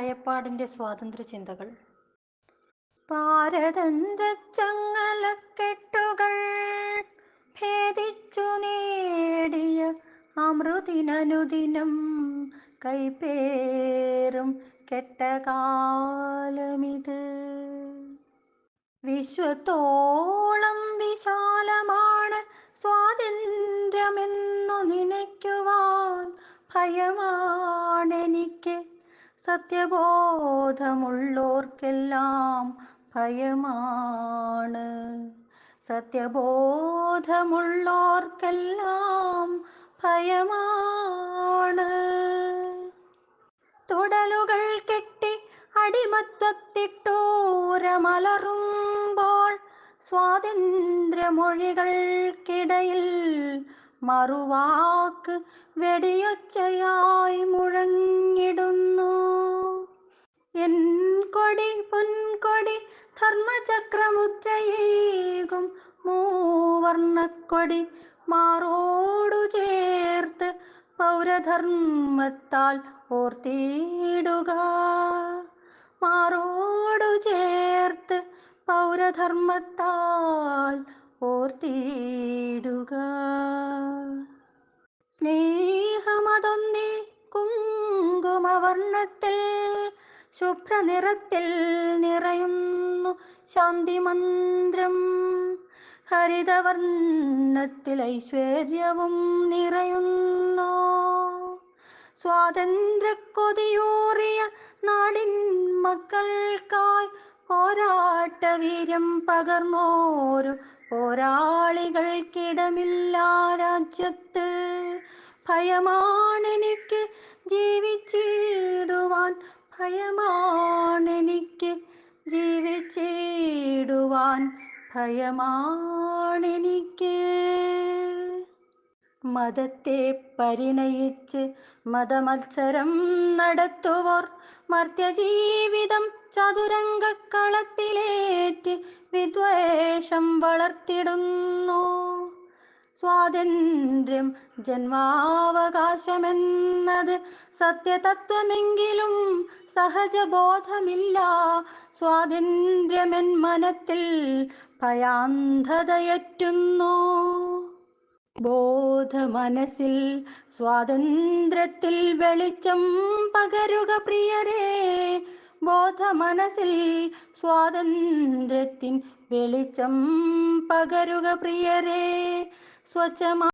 ഹയപ്പാടിന്റെ സ്വാതന്ത്ര്യ ചിന്തകൾ പാരതന്ത്രച്ചങ്ങലക്കെട്ടുകൾ ഭേദിച്ചു നേടിയ അമൃതിനനുദിനം കൈപ്പേറും കെട്ടകാലമിത്. വിശ്വത്തോളം വിശാലമാണ് സ്വാതന്ത്ര്യമെന്നു നനയ്ക്കുവാൻ ഭയമാണെനിക്ക് സത്യബോധമുള്ളോർക്കെല്ലാം ഭയമാണ്. സത്യബോധമുള്ളോർക്കെല്ലാം ഭയമാണ്. തുടലുകൾ കെട്ടി അടിമത്തത്തിട്ടൂരമലറുമ്പോൾ സ്വാതന്ത്ര്യമൊഴികൾക്കിടയിൽ മറുവാക്ക് വെടിയൊച്ചയായി മുഴങ്ങിടുന്നു. എൻ കൊടി പൊൻകൊടി ധർമ്മചക്രമുദ്രയേകും. മൂവർണക്കൊടി മാറോടു ചേർത്ത് പൗരധർമ്മത്താൽ ഓർത്തിയിടുക. മാറോടു ചേർത്ത് പൗരധർമ്മത്താൽ ഓർത്തിടുക കുങ്കുമവർണത്തിൽ ശുഭ്രനിറത്തിൽ നിറയുന്നു ശാന്തി മന്ത്രം ഹരിതവർണത്തിൽ ഐശ്വര്യവും നിറയുന്നു. സ്വാതന്ത്ര്യക്കൊതിയൂറിയ നാടിൻ മക്കൾക്കായി പോരാട്ടവീര്യം പകർന്നോരു പോരാളികൾക്കിടമില്ല രാജ്യത്ത്. ഭയമാണെനിക്ക് ജീവിച്ചിടുവാൻ ഭയമാണെനിക്ക് ജീവിച്ചിടുവാൻ ഭയമാണെനിക്ക് മതത്തെ പരിണയിച്ച് മതമത്സരം നടത്തുവോർ മർത്യജീവിതം ചതുരംഗക്കളത്തിലേറ്റ് വിദ്വേഷം വളർത്തിടുന്നു. സ്വാതന്ത്ര്യം ജന്മാവകാശമെന്നത് സത്യതത്വമെങ്കിലും സഹജബോധമില്ല. സ്വാതന്ത്ര്യമെൻ മനത്തിൽ ഭയാന്ധതയറ്റുന്നു. ബോധ മനസ്സിൽ സ്വാതന്ത്ര്യത്തിൽ വെളിച്ചം പകരുക പ്രിയരേ. ബോധമനസ്സിൽ സ്വാതന്ത്ര്യത്തിൻ വെളിച്ചം പകരുക പ്രിയരേ. स्वचमा